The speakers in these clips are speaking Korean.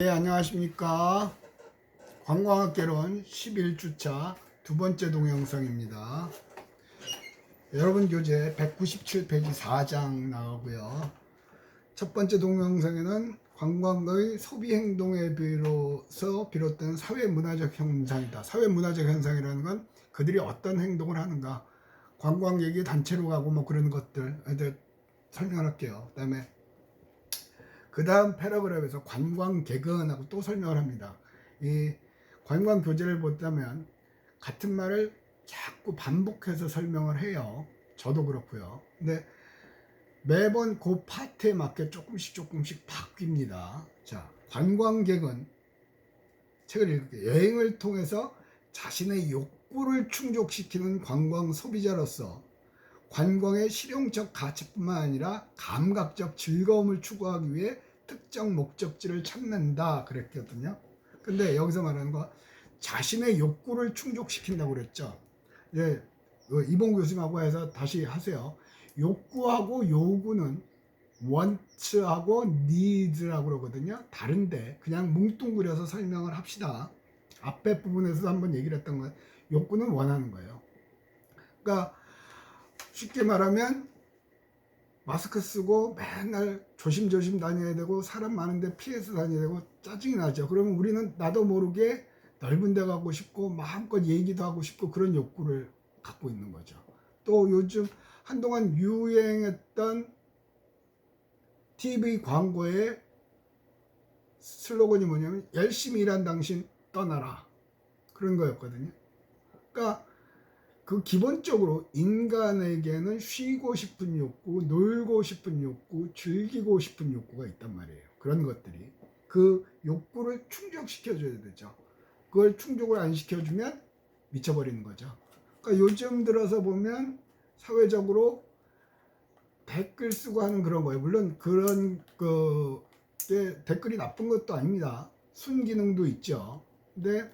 네, 안녕하십니까. 관광학개론 11주차 두 번째 동영상입니다. 여러분 교재 197페이지 4장 나오고요. 첫 번째 동영상에는 관광의 소비 행동에 비로서 비롯된 사회 문화적 현상이다. 사회 문화적 현상이라는 건 그들이 어떤 행동을 하는가. 관광객이 단체로 가고 뭐 그런 것들 설명할게요. 그다음에 그 다음 패러그래프에서 관광객은 하고 또 설명을 합니다. 이 관광 교재를 보다면 같은 말을 자꾸 반복해서 설명을 해요. 저도 그렇고요. 근데 매번 그 파트에 맞게 조금씩 조금씩 바뀝니다. 자, 관광객은 책을 읽을게요. 여행을 통해서 자신의 욕구를 충족시키는 관광 소비자로서 관광의 실용적 가치뿐만 아니라 감각적 즐거움을 추구하기 위해 특정 목적지를 찾는다 그랬거든요. 근데 여기서 말하는 거 자신의 욕구를 충족시킨다고 그랬죠. 예, 그 이봉 교수님하고 해서 다시 하세요. 욕구하고 요구는 want하고 needs라고 그러거든요. 다른데 그냥 뭉뚱그려서 설명을 합시다. 앞에 부분에서 한번 얘기를 했던 건 욕구는 원하는 거예요. 그러니까 쉽게 말하면 마스크 쓰고 맨날 조심조심 다녀야 되고 사람 많은데 피해서 다녀야 되고 짜증이 나죠. 그러면 우리는 나도 모르게 넓은 데 가고 싶고 마음껏 얘기도 하고 싶고 그런 욕구를 갖고 있는 거죠. 또 요즘 한동안 유행했던 TV 광고의 슬로건이 뭐냐면 열심히 일한 당신 떠나라 그런 거였거든요. 그러니까 그 기본적으로 인간에게는 쉬고 싶은 욕구, 놀고 싶은 욕구, 즐기고 싶은 욕구가 있단 말이에요. 그런 것들이 그 욕구를 충족시켜줘야 되죠. 그걸 충족을 안 시켜주면 미쳐버리는 거죠. 그러니까 요즘 들어서 보면 사회적으로 댓글 쓰고 하는 그런 거예요. 물론 그런 그게 댓글이 나쁜 것도 아닙니다. 순기능도 있죠. 근데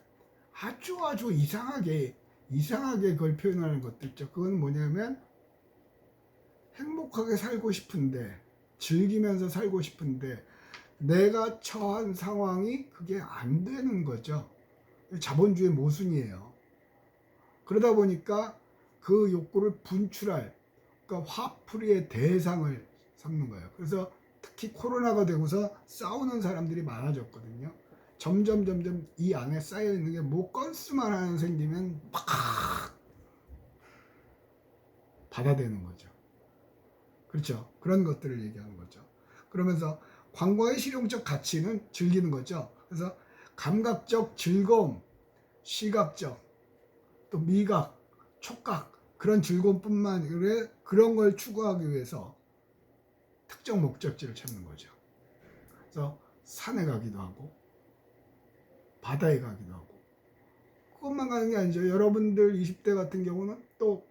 아주 아주 이상하게 이상하게 그걸 표현하는 것도 있죠. 그건 뭐냐면 행복하게 살고 싶은데 즐기면서 살고 싶은데 내가 처한 상황이 그게 안 되는 거죠. 자본주의 모순이에요. 그러다 보니까 그 욕구를 분출할 그러니까 화풀이의 대상을 삼는 거예요. 그래서 특히 코로나가 되고서 싸우는 사람들이 많아졌거든요. 점점 점점 이 안에 쌓여 있는 게 뭐 건수만 하나 생기면 막 받아대는 거죠. 그렇죠. 그런 것들을 얘기하는 거죠. 그러면서 관광의 실용적 가치는 즐기는 거죠. 그래서 감각적 즐거움, 시각적, 또 미각, 촉각 그런 즐거움뿐만 아니라 그런 걸 추구하기 위해서 특정 목적지를 찾는 거죠. 그래서 산에 가기도 하고 바다에 가기도 하고 그것만 가는 게 아니죠. 여러분들 20대 같은 경우는 또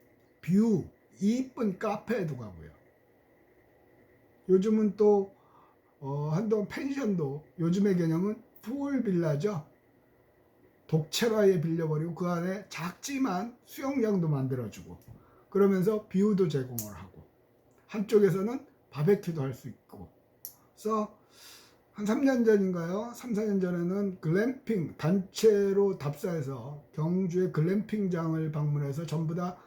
뷰, 이쁜 카페에도 가고요. 요즘은 또 어, 한동안 펜션도 요즘의 개념은 풀 빌라죠. 독채라에 빌려버리고 그 안에 작지만 수영장도 만들어주고 그러면서 뷰도 제공을 하고 한쪽에서는 바베큐도 할 수 있고 그래서 한 3년 전인가요? 3, 4년 전에는 글램핑 단체로 답사해서 경주의 글램핑장을 방문해서 전부 다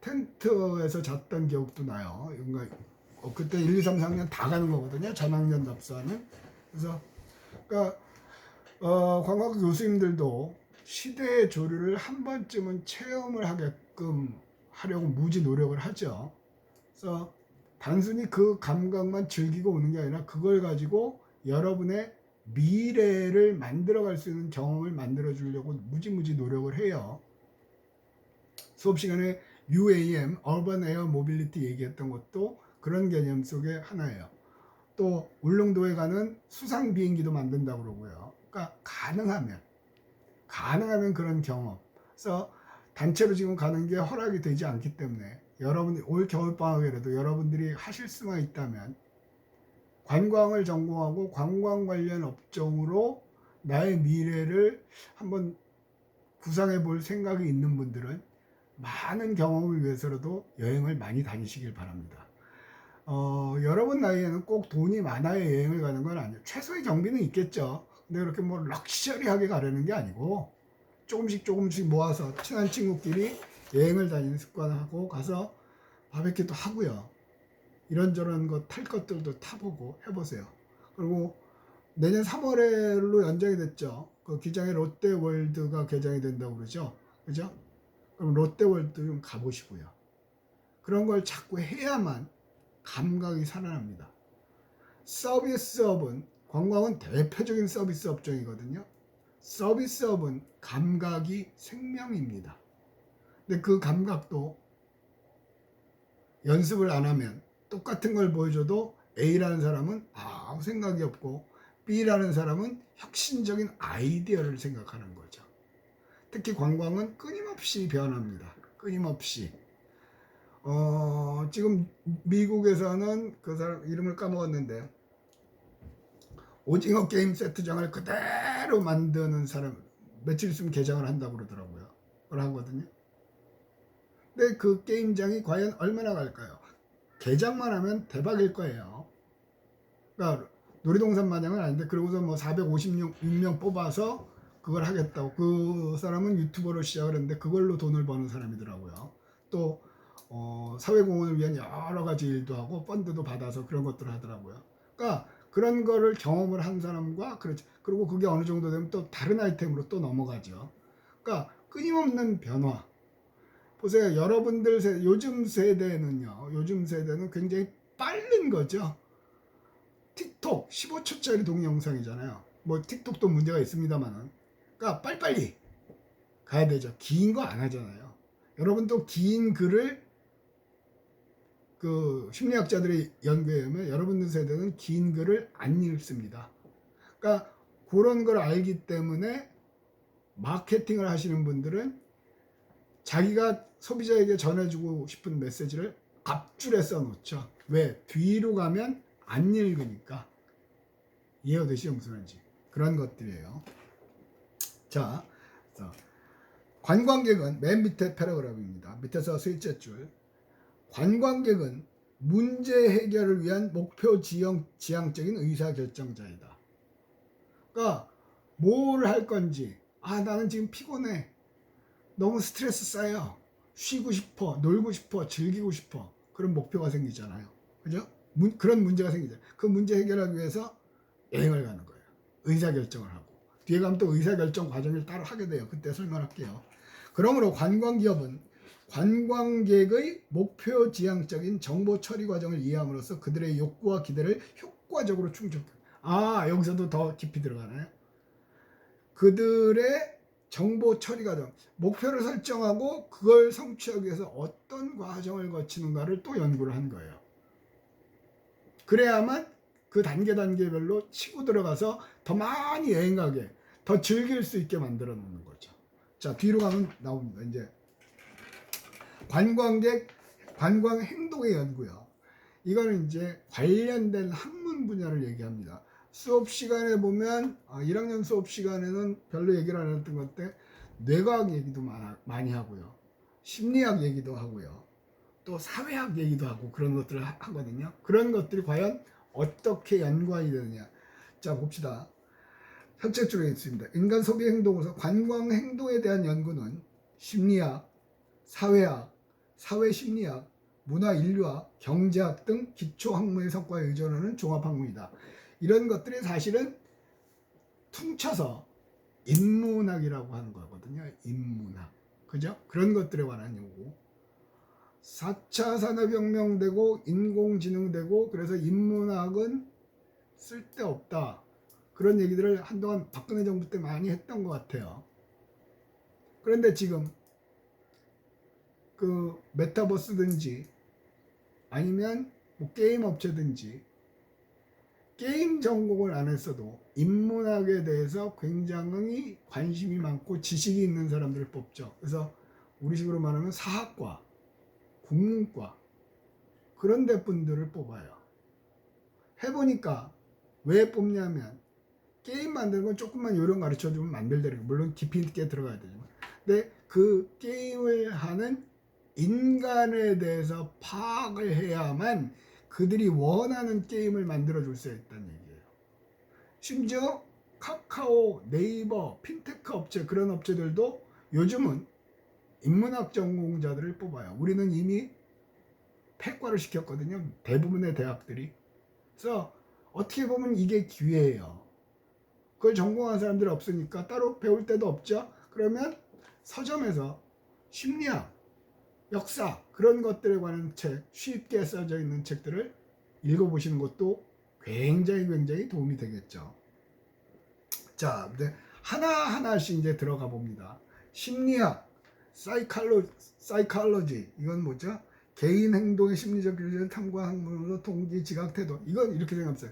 텐트에서 잤던 기억도 나요. 그러니까 어, 그때 1, 2, 3, 4학년 다 가는 거거든요. 전학년 답사는. 그래서 그러니까 어, 관광 교수님들도 시대의 조류를 한 번쯤은 체험을 하게끔 하려고 무지 노력을 하죠. 그래서 단순히 그 감각만 즐기고 오는 게 아니라 그걸 가지고 여러분의 미래를 만들어갈 수 있는 경험을 만들어 주려고 무지무지 노력을 해요. 수업 시간에 UAM, Urban Air Mobility 얘기했던 것도 그런 개념 속의 하나예요. 또 울릉도에 가는 수상 비행기도 만든다고 그러고요. 그러니까 가능하면 가능하면 그런 경험. 그래서 단체로 지금 가는 게 허락이 되지 않기 때문에 여러분 올 겨울 방학이라도 여러분들이 하실 수만 있다면 관광을 전공하고 관광 관련 업종으로 나의 미래를 한번 구상해 볼 생각이 있는 분들은 많은 경험을 위해서라도 여행을 많이 다니시길 바랍니다. 어, 여러분 나이에는 꼭 돈이 많아야 여행을 가는 건 아니에요. 최소의 경비는 있겠죠. 근데 그렇게 뭐 럭셔리하게 가려는 게 아니고 조금씩 조금씩 모아서 친한 친구끼리 여행을 다니는 습관하고 가서 바베큐도 하고요. 이런저런 거 탈 것들도 타보고 해보세요. 그리고 내년 3월에로 연장이 됐죠. 그 기장에 롯데월드가 개장이 된다고 그러죠. 그죠? 그럼 롯데월드 좀 가보시고요. 그런 걸 자꾸 해야만 감각이 살아납니다. 서비스업은 관광은 대표적인 서비스 업종이거든요. 서비스업은 감각이 생명입니다. 근데 그 감각도 연습을 안 하면 똑같은 걸 보여줘도 A라는 사람은 아무 생각이 없고 B라는 사람은 혁신적인 아이디어를 생각하는 거죠. 특히 관광은 끊임없이 변합니다. 끊임없이. 어, 지금 미국에서는 그 사람 이름을 까먹었는데 오징어 게임 세트장을 그대로 만드는 사람 며칠 있으면 개장을 한다고 그러더라고요. 그걸 하거든요. 근데 그 게임장이 과연 얼마나 갈까요? 개장만 하면 대박일 거예요. 그러니까 놀이동산 마냥은 아닌데 그러고서 뭐 456명 뽑아서 그걸 하겠다고 그 사람은 유튜버로 시작을 했는데 그걸로 돈을 버는 사람이더라고요. 또 어, 사회공헌을 위한 여러 가지 일도 하고 펀드도 받아서 그런 것들을 하더라고요. 그러니까 그런 거를 경험을 한 사람과 그렇지 그리고 그게 어느 정도 되면 또 다른 아이템으로 또 넘어가죠. 그러니까 끊임없는 변화. 보세요. 여러분들 세, 요즘 세대는요. 요즘 세대는 굉장히 빠른 거죠. 틱톡 15초짜리 동영상이잖아요. 뭐 틱톡도 문제가 있습니다만은. 그러니까 빨리빨리 가야 되죠. 긴 거 안 하잖아요. 여러분도 긴 글을 그 심리학자들이 연구해 보면 여러분들 세대는 긴 글을 안 읽습니다. 그러니까 그런 걸 알기 때문에 마케팅을 하시는 분들은 자기가 소비자에게 전해주고 싶은 메시지를 앞줄에 써놓죠. 왜? 뒤로 가면 안 읽으니까. 이해가 되시죠? 무슨 말인지. 그런 것들이에요. 자, 관광객은 맨 밑에 패러그래프입니다. 밑에서 셋째 줄. 관광객은 문제 해결을 위한 목표 지형, 지향적인 의사결정자이다. 그러니까 뭘 할 건지 아 나는 지금 피곤해 너무 스트레스 쌓여. 쉬고 싶어 놀고 싶어 즐기고 싶어. 그런 목표가 생기잖아요. 그죠? 문- 그런 문제가 생기잖아요 그 문제 해결하기 위해서 여행을 가는 거예요. 의사결정을 하고. 뒤에 가면 또 의사결정 과정을 따로 하게 돼요. 그때 설명할게요. 그러므로 관광기업은 관광객의 목표 지향적인 정보 처리 과정을 이해함으로써 그들의 욕구와 기대를 효과적으로 충족. 아 여기서도 더 깊이 들어가나요? 그들의 정보 처리 과정, 목표를 설정하고 그걸 성취하기 위해서 어떤 과정을 거치는가를 또 연구를 한 거예요. 그래야만 그 단계 단계별로 치고 들어가서 더 많이 여행 가게, 더 즐길 수 있게 만들어 놓는 거죠. 자 뒤로 가면 나옵니다. 이제 관광객 관광 행동의 연구요. 이거는 이제 관련된 학문 분야를 얘기합니다. 수업 시간에 보면 아, 1학년 수업 시간에는 별로 얘기를 안 했던 것 같아 뇌과학 얘기도 많아, 많이 하고요. 심리학 얘기도 하고요. 또 사회학 얘기도 하고 그런 것들을 하- 하거든요. 그런 것들이 과연 어떻게 연관이 되느냐. 자 봅시다. 첫째 줄에 있습니다. 인간 소비 행동에서 관광 행동에 대한 연구는 심리학, 사회학, 사회심리학, 문화 인류학, 경제학 등 기초 학문의 성과에 의존하는 종합 학문이다. 이런 것들이 사실은 퉁쳐서 인문학이라고 하는 거거든요. 인문학. 그죠? 그런 것들에 관한 연구. 4차 산업혁명 되고 인공지능 되고 그래서 인문학은 쓸데없다. 그런 얘기들을 한동안 박근혜 정부 때 많이 했던 것 같아요. 그런데 지금 그 메타버스든지 아니면 뭐 게임 업체든지 게임 전공을 안 했어도 인문학에 대해서 굉장히 관심이 많고 지식이 있는 사람들을 뽑죠. 그래서 우리식으로 말하면 사학과, 국문과 그런 데 분들을 뽑아요. 해보니까 왜 뽑냐면 게임 만드는 건 조금만 요령 가르쳐 주면 만들더라고요. 물론 깊이 있게 들어가야 되지만. 근데 그 게임을 하는 인간에 대해서 파악을 해야만 그들이 원하는 게임을 만들어 줄 수 있다는 얘기예요. 심지어 카카오, 네이버, 핀테크 업체 그런 업체들도 요즘은 인문학 전공자들을 뽑아요. 우리는 이미 폐과를 시켰거든요. 대부분의 대학들이. 그래서 어떻게 보면 이게 기회예요. 그걸 전공한 사람들이 없으니까 따로 배울 데도 없죠. 그러면 서점에서 심리학, 역사 그런 것들에 관한 책 쉽게 써져 있는 책들을 읽어보시는 것도 굉장히 굉장히 도움이 되겠죠. 자, 이제 하나 하나씩 이제 들어가 봅니다. 심리학, 사이칼로 사이칼로지 이건 뭐죠? 개인 행동의 심리적 기준을 탐구하는 것으로 동기, 지각, 태도 이건 이렇게 생각하세요.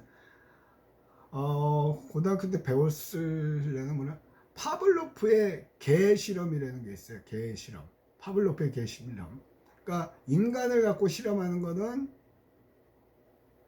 어 고등학교 때 배웠을래는 뭐냐? 파블로프의 개 실험이라는 게 있어요. 개 실험. 파블로프의 개 실험. 그러니까 인간을 갖고 실험하는 거는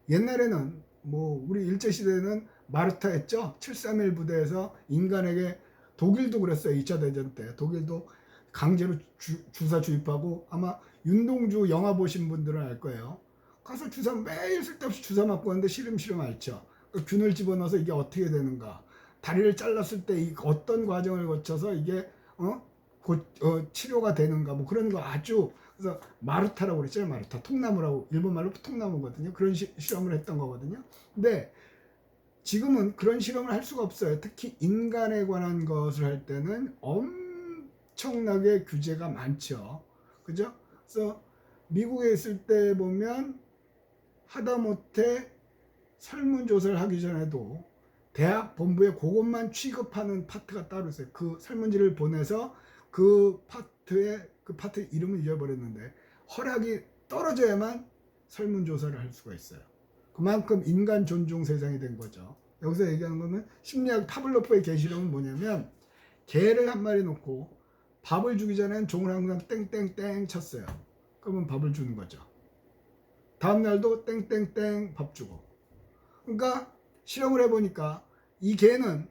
옛날에는 뭐 우리 일제 시대에는 마르타 했죠. 731 부대에서 인간에게 독일도 그랬어요. 2차 대전 때. 독일도 강제로 주, 주사 주입하고 아마 윤동주 영화 보신 분들은 알 거예요. 가서 주사 매일 쓸데없이 주사 맞고 하는데 시름시름 앓죠. 그 균을 집어넣어서 이게 어떻게 되는가. 다리를 잘랐을 때 이 어떤 과정을 거쳐서 이게 어? 고, 어, 치료가 되는가 뭐 그런 거 아주 그래서 마르타라고 그랬잖아요 마르타. 통나무라고 일본 말로 통나무거든요. 그런 시, 실험을 했던 거거든요. 근데 지금은 그런 실험을 할 수가 없어요. 특히 인간에 관한 것을 할 때는 엄청나게 규제가 많죠. 그죠? 그래서 미국에 있을 때 보면 하다못해 설문조사를 하기 전에도 대학 본부에 그것만 취급하는 파트가 따로 있어요. 그 설문지를 보내서 그 파트에 그 파트 이름을 잊어버렸는데 허락이 떨어져야만 설문조사를 할 수가 있어요. 그만큼 인간 존중 세상이 된 거죠. 여기서 얘기하는 거는 심리학 파블로프의 개실험은 뭐냐면 개를 한 마리 놓고 밥을 주기 전엔 종을 항상 땡땡땡 쳤어요. 그러면 밥을 주는 거죠. 다음 날도 땡땡땡 밥 주고. 그러니까 실험을 해보니까 이 개는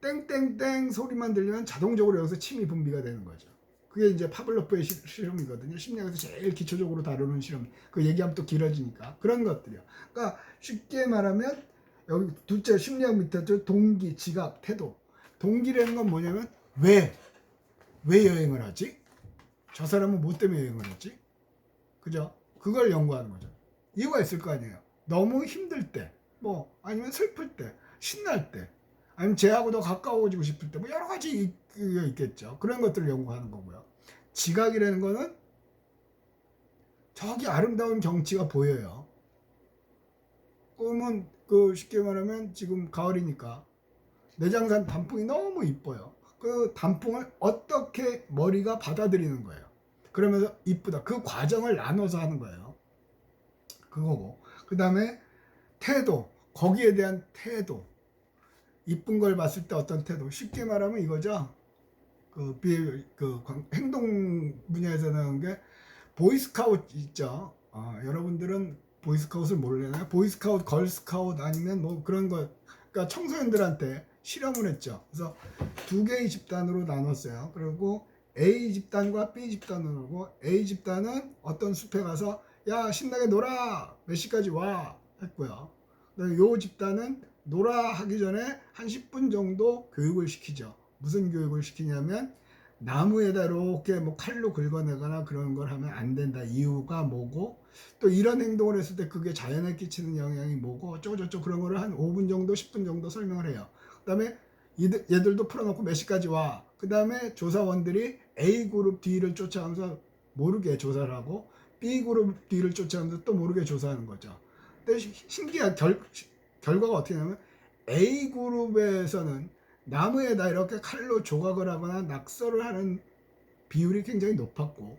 땡땡땡 소리만 들리면 자동적으로 여기서 침이 분비가 되는 거죠. 그게 이제 파블로프의 시- 실험이거든요. 심리학에서 제일 기초적으로 다루는 실험. 그 얘기하면 또 길어지니까. 그런 것들이요. 그러니까 쉽게 말하면 여기 둘째 심리학 밑에 저 동기, 지각, 태도. 동기라는 건 뭐냐면 왜? 왜 여행을 하지? 저 사람은 뭐 때문에 여행을 하지? 그죠? 그걸 연구하는 거죠. 이유가 있을 거 아니에요. 너무 힘들 때, 뭐 아니면 슬플 때, 신날 때, 아니면 쟤하고 더 가까워지고 싶을 때, 뭐 여러 가지 이- 이유가 있겠죠. 그런 것들을 연구하는 거고요. 지각이라는 거는 저기 아름다운 경치가 보여요. 그러면 그 쉽게 말하면 지금 가을이니까 내장산 단풍이 너무 이뻐요. 그 단풍을 어떻게 머리가 받아들이는 거예요. 그러면서 이쁘다. 그 과정을 나눠서 하는 거예요. 그거고. 그 다음에 태도. 거기에 대한 태도. 이쁜 걸 봤을 때 어떤 태도. 쉽게 말하면 이거죠. 그, 비, 그 광- 행동 분야에서 나온 게 보이스카우트 있죠. 아, 여러분들은 보이스카웃을 모르려나요? 보이스카우트, 걸스카우트 아니면 뭐 그런 거. 그러니까 청소년들한테 실험을 했죠. 그래서 두 개의 집단으로 나눴어요. 그리고 A 집단과 B 집단으로 하고 A 집단은 어떤 숲에 가서 야 신나게 놀아 몇 시까지 와 했고요. 요 집단은 놀아 하기 전에 한 10분 정도 교육을 시키죠. 무슨 교육을 시키냐면 나무에다 이렇게 뭐 칼로 긁어내거나 그런 걸 하면 안 된다. 이유가 뭐고 또 이런 행동을 했을 때 그게 자연에 끼치는 영향이 뭐고 어쩌고저쩌고 그런 거를 한 5분 정도 10분 정도 설명을 해요. 그 다음에 얘들, 얘들도 풀어놓고 몇 시까지 와. 그 다음에 조사원들이 A 그룹 D를 쫓아가면서 모르게 조사를 하고 B 그룹 D를 쫓아가면서 또 모르게 조사하는 거죠. 근데 시- 신기한 결, 시- 결과가 어떻게 되냐면 A 그룹에서는 나무에다 이렇게 칼로 조각을 하거나 낙서를 하는 비율이 굉장히 높았고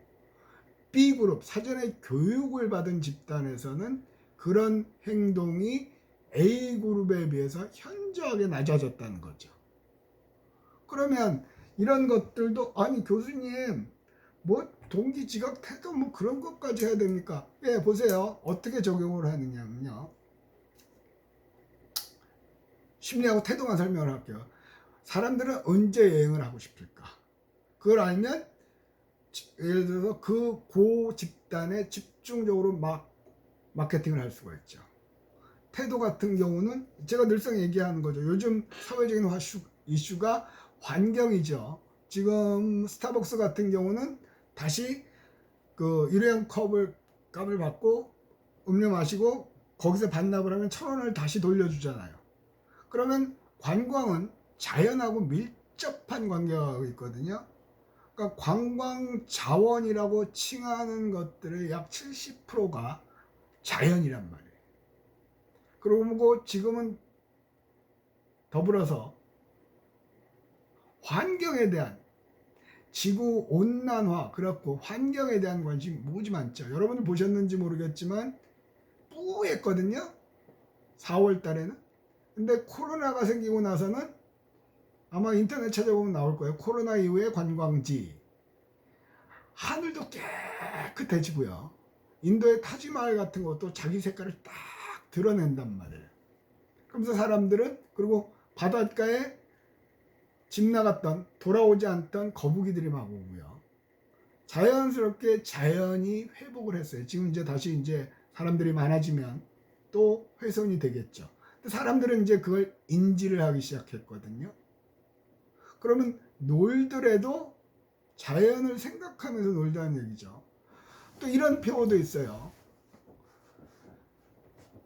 B 그룹 사전에 교육을 받은 집단에서는 그런 행동이 A 그룹에 비해서 현저하게 낮아졌다는 거죠. 그러면 이런 것들도 아니 교수님 뭐 동기 지각 태도 뭐 그런 것까지 해야 됩니까? 예 보세요 어떻게 적용을 하느냐면요 심리하고 태도만 설명을 할게요. 사람들은 언제 여행을 하고 싶을까? 그걸 알면 지- 예를 들어서 그 고 집단에 집중적으로 막 마케팅을 할 수가 있죠. 태도 같은 경우는 제가 늘상 얘기하는 거죠. 요즘 사회적인 화슈, 이슈가 환경이죠. 지금 스타벅스 같은 경우는 다시 그 일회용 컵을 값을 받고 음료 마시고 거기서 반납을 하면 천 원을 다시 돌려주잖아요. 그러면 관광은 자연하고 밀접한 관계가 있거든요. 그러니까 관광 자원이라고 칭하는 것들의 약 70%가 자연이란 말이에요. 그리고 지금은 더불어서 환경에 대한 지구 온난화 그렇고 환경에 대한 관심이 무지 많죠. 여러분들 보셨는지 모르겠지만 뿌했거든요. 4월 달에는. 근데 코로나가 생기고 나서는 아마 인터넷 찾아보면 나올 거예요. 코로나 이후에 관광지. 하늘도 깨끗해지고요. 인도의 타지마을 같은 것도 자기 색깔을 딱 드러낸단 말이에요. 그러면서 사람들은 그리고 바닷가에 집 나갔던 돌아오지 않던 거북이들이 막 오고요. 자연스럽게 자연이 회복을 했어요. 지금 이제 다시 이제 사람들이 많아지면 또 훼손이 되겠죠. 사람들은 이제 그걸 인지를 하기 시작했거든요. 그러면 놀더라도 자연을 생각하면서 놀자는 얘기죠. 또 이런 표어도 있어요.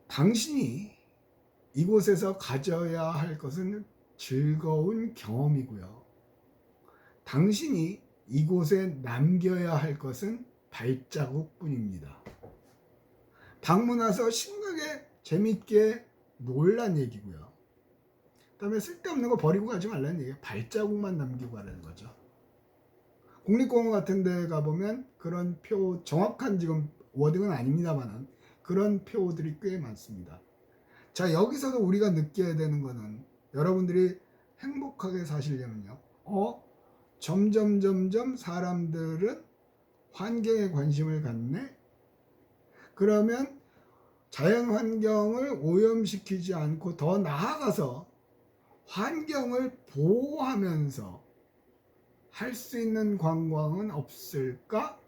당신이 이곳에서 가져야 할 것은 즐거운 경험이고요. 당신이 이곳에 남겨야 할 것은 발자국뿐입니다. 방문 와서 신나게 재밌게 놀란 얘기고요. 그다음에 쓸데없는 거 버리고 가지 말라는 얘기예요. 발자국만 남기고 가라는 거죠. 국립공원 같은 데 가보면 그런 표 정확한 지금 워딩은 아닙니다만은 그런 표들이 꽤 많습니다. 자 여기서도 우리가 느껴야 되는 거는 여러분들이 행복하게 사시려면요. 어 점점 점점 사람들은 환경에 관심을 갖네. 그러면 자연 환경을 오염시키지 않고 더 나아가서 환경을 보호하면서 할 수 있는 관광은 없을까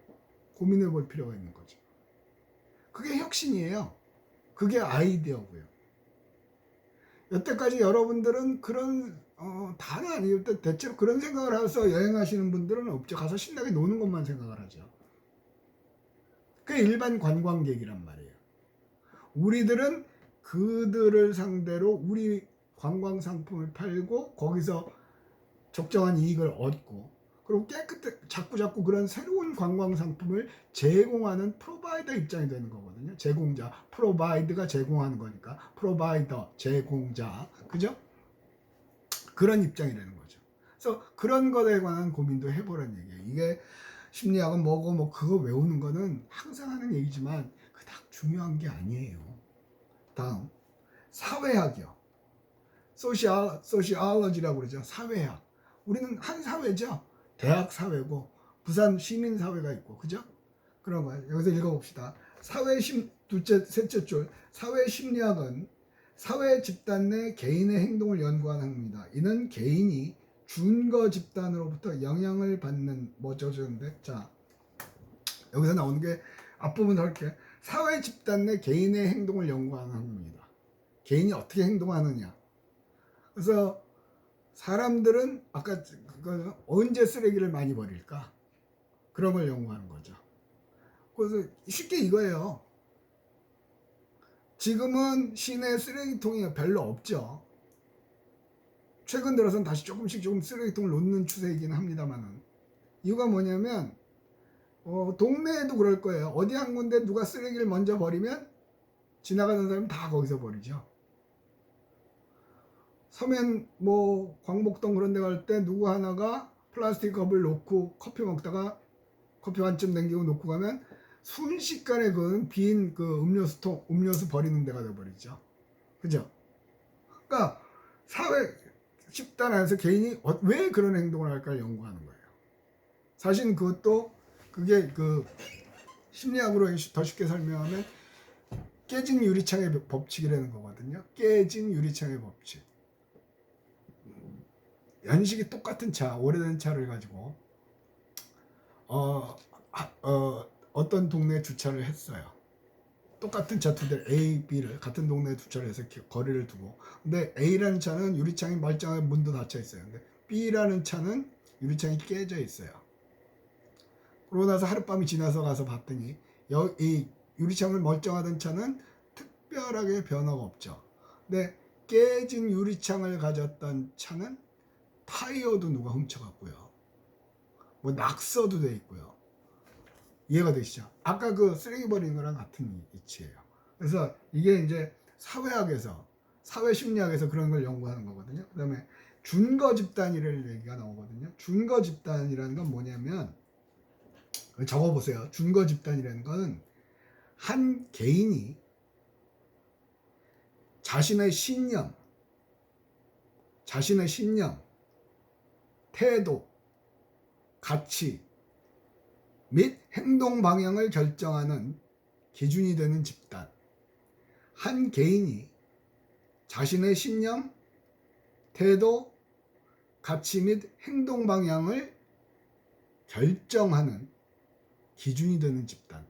고민해 볼 필요가 있는 거죠. 그게 혁신이에요. 그게 아이디어고요. 여태까지 여러분들은 그런 어, 다는 아니에요. 대체로 그런 생각을 해서 여행하시는 분들은 없죠. 가서 신나게 노는 것만 생각을 하죠. 그게 일반 관광객이란 말이에요. 우리들은 그들을 상대로 우리 관광 상품을 팔고 거기서 적정한 이익을 얻고 그리고 깨끗해 자꾸 자꾸 그런 새로운 관광 상품을 제공하는 프로바이더 입장이 되는 거거든요. 제공자 프로바이드가 제공하는 거니까 프로바이더 제공자 그죠? 그런 입장이 되는 거죠. 그래서 그런 것에 관한 고민도 해보라는 얘기예요. 이게 심리학은 뭐고 뭐 그거 외우는 거는 항상 하는 얘기지만 그닥 중요한 게 아니에요. 다음 사회학이요. 소시알 소시알러지라고 그러죠. 사회학. 우리는 한 사회죠. 대학 사회고 부산 시민 사회가 있고 그죠? 거 여기서 읽어봅시다. 사회 심 둘째 셋째 줄 사회 심리학은 사회 집단 내 개인의 행동을 연구하는 학문이다. 이는 개인이 준거 집단으로부터 영향을 받는 뭐죠, 저인데 자 여기서 나오는 게 앞부분 할게 사회 집단 내 개인의 행동을 연구하는 학문이다. 개인이 어떻게 행동하느냐. 그래서 사람들은 아까 그거 언제 쓰레기를 많이 버릴까? 그런 걸 연구하는 거죠. 그래서 쉽게 이거예요. 지금은 시내 쓰레기통이 별로 없죠. 최근 들어서는 다시 조금씩 조금 쓰레기통을 놓는 추세이긴 합니다만은 이유가 뭐냐면 어, 동네에도 그럴 거예요. 어디 한 군데 누가 쓰레기를 먼저 버리면 지나가는 사람 다 거기서 버리죠. 서면 뭐 광복동 그런 데 갈 때 누구 하나가 플라스틱 컵을 놓고 커피 먹다가 커피 반쯤 남기고 놓고 가면 순식간에 그 빈 그 음료수통 음료수 버리는 데가 돼 버리죠. 그죠? 그러니까 사회 집단 안에서 개인이 어- 왜 그런 행동을 할까 연구하는 거예요. 사실 그것도 그게 그 심리학으로 더 쉽게 설명하면 깨진 유리창의 법칙이라는 거거든요. 깨진 유리창의 법칙. 연식이 똑같은 차, 오래된 차를 가지고 어, 아, 어 어떤 동네에 주차를 했어요. 똑같은 차 두 대 A, B를 같은 동네에 두 차를 해서 거리를 두고 근데 A라는 차는 유리창이 멀쩡하게 문도 닫혀 있어요. 근데 B라는 차는 유리창이 깨져 있어요. 그러고 나서 하룻밤이 지나서 가서 봤더니 여, 이 유리창을 멀쩡하던 차는 특별하게 변화가 없죠. 근데 깨진 유리창을 가졌던 차는 타이어도 누가 훔쳐갔고요. 뭐 낙서도 돼 있고요. 이해가 되시죠? 아까 그 쓰레기 버리는 거랑 같은 이치예요. 그래서 이게 이제 사회학에서 사회 심리학에서 그런 걸 연구하는 거거든요. 그다음에 준거 집단이라는 얘기가 나오거든요. 준거 집단이라는 건 뭐냐면 적어 보세요. 준거 집단이라는 건 한 개인이 자신의 신념, 자신의 신념, 태도, 가치 및 행동 방향을 결정하는 기준이 되는 집단. 한 개인이 자신의 신념, 태도, 가치 및 행동 방향을 결정하는 기준이 되는 집단.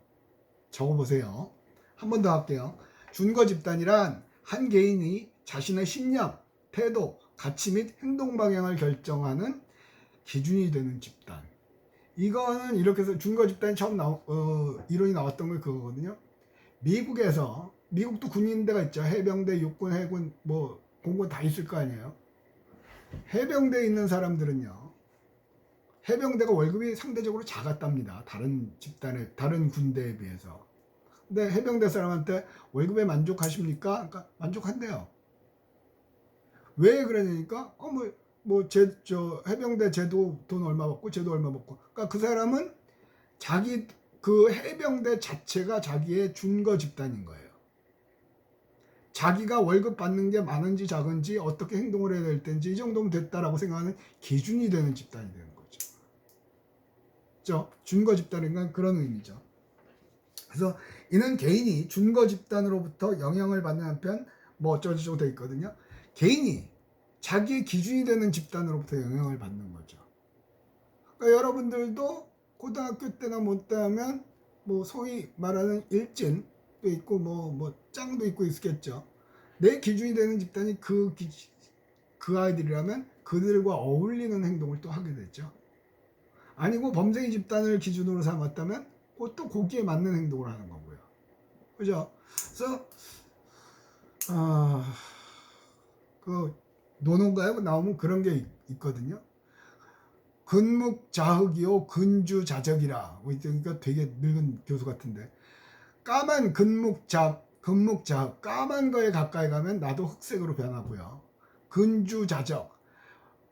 적어보세요. 한 번 더 할게요. 준거 집단이란 한 개인이 자신의 신념, 태도, 가치 및 행동 방향을 결정하는 기준이 되는 집단. 이거는 이렇게 해서 준거 집단이 처음 나오, 어, 이론이 나왔던 게 그거거든요. 미국에서 미국도 군인대가 있죠. 해병대, 육군, 해군, 뭐 공군 다 있을 거 아니에요. 해병대에 있는 사람들은요. 해병대가 월급이 상대적으로 작았답니다. 다른 집단에 다른 군대에 비해서. 근데 해병대 사람한테 월급에 만족하십니까? 그러니까 만족한대요. 왜 그러냐니까 어뭐 뭐제저 해병대 제도 돈 얼마 받고 제도 얼마 받고 그러니까 그 사람은 자기 그 해병대 자체가 자기의 준거 집단인 거예요. 자기가 월급 받는 게 많은지 작은지 어떻게 행동을 해야 될 텐지 이 정도면 됐다라고 생각하는 기준이 되는 집단이 되는 거죠. 죠 준거 집단인 건 그런 의미죠. 그래서 이는 개인이 준거 집단으로부터 영향을 받는 한편 뭐 어쩌고저쩌고 돼 있거든요. 개인이 자기의 기준이 되는 집단으로부터 영향을 받는 거죠. 그러니까 여러분들도 고등학교 때나 못하면 뭐 소위 말하는 일진도 있고 뭐뭐 짱도 있고 있겠죠. 내 기준이 되는 집단이 그, 기, 그 아이들이라면 그들과 어울리는 행동을 또 하게 되죠. 아니고 범죄의 집단을 기준으로 삼았다면 또 거기에 맞는 행동을 하는 거고요. 그죠? 그래서 아, 그 노노가에 나오면 그런 게 있, 있거든요. 근묵자흑이요 근주자적이라 그러니까 되게 늙은 교수 같은데 까만 근묵자 근묵자흑 까만 거에 가까이 가면 나도 흑색으로 변하고요. 근주자적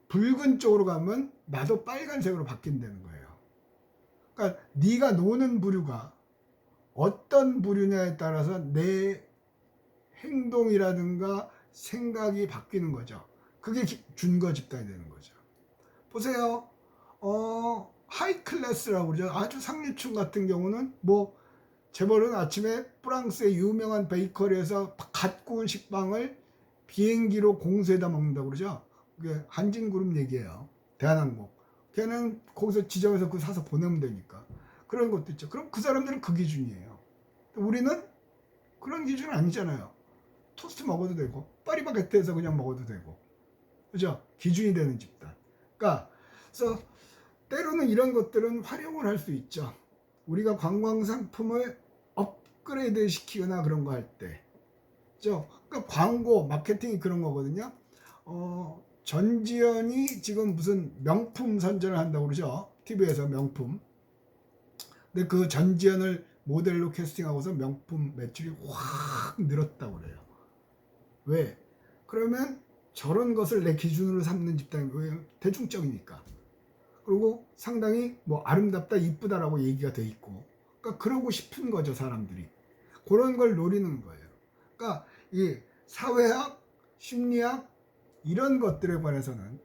붉은 쪽으로 가면 나도 빨간색으로 바뀐다는 거예요. 그러니까 네가 노는 부류가 어떤 부류냐에 따라서 내 행동이라든가 생각이 바뀌는 거죠. 그게 준거 집단이 되는 거죠. 보세요. 어, 하이 클래스라고 그러죠. 아주 상류층 같은 경우는 뭐 재벌은 아침에 프랑스의 유명한 베이커리에서 갓 구운 식빵을 비행기로 공수해다 먹는다고 그러죠. 한진그룹 얘기예요. 대한항공. 걔는 거기서 지점에서 그 사서 보내면 되니까. 그런 것도 있죠. 그럼 그 사람들은 그 기준이에요. 우리는 그런 기준은 아니잖아요. 토스트 먹어도 되고, 파리바게트에서 그냥 먹어도 되고. 그죠? 기준이 되는 집단. 그러니까, 그래서 때로는 이런 것들은 활용을 할 수 있죠. 우리가 관광 상품을 업그레이드 시키거나 그런 거 할 때. 그죠? 그러니까 광고, 마케팅이 그런 거거든요. 어, 전지현이 지금 무슨 명품 선전을 한다고 그러죠. TV에서 명품. 근데 그 전지현을 모델로 캐스팅하고서 명품 매출이 확 늘었다고 그래요. 왜? 그러면 저런 것을 내 기준으로 삼는 집단이 왜 대중적이니까. 그리고 상당히 뭐 아름답다, 이쁘다라고 얘기가 돼 있고. 그러니까 그러고 싶은 거죠, 사람들이. 그런 걸 노리는 거예요. 그러니까 이 사회학, 심리학 이런 것들에 관해서는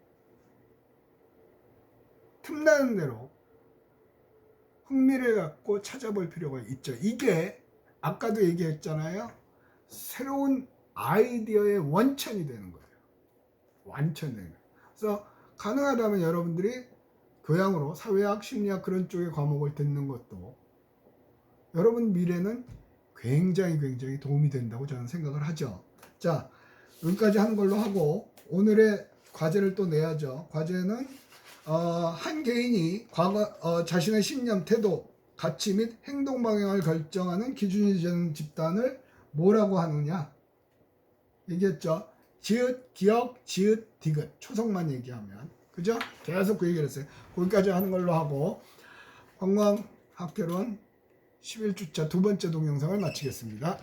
틈나는 대로 흥미를 갖고 찾아볼 필요가 있죠. 이게 아까도 얘기했잖아요. 새로운 아이디어의 원천이 되는 거예요. 완천이. 그래서 가능하다면 여러분들이 교양으로 사회학, 심리학 그런 쪽의 과목을 듣는 것도 여러분 미래는 굉장히 굉장히 도움이 된다고 저는 생각을 하죠. 자, 여기까지 하는 걸로 하고 오늘의 과제를 또 내야죠. 과제는 어, 한 개인이 과거 어, 자신의 신념, 태도, 가치 및 행동 방향을 결정하는 기준이 되는 집단을 뭐라고 하느냐? 얘기했죠. 지읒, 기억, 지읒, 디귿. 초성만 얘기하면. 그죠? 계속 그 얘기를 했어요. 거기까지 하는 걸로 하고 관광 학개론 11주차 두 번째 동영상을 마치겠습니다.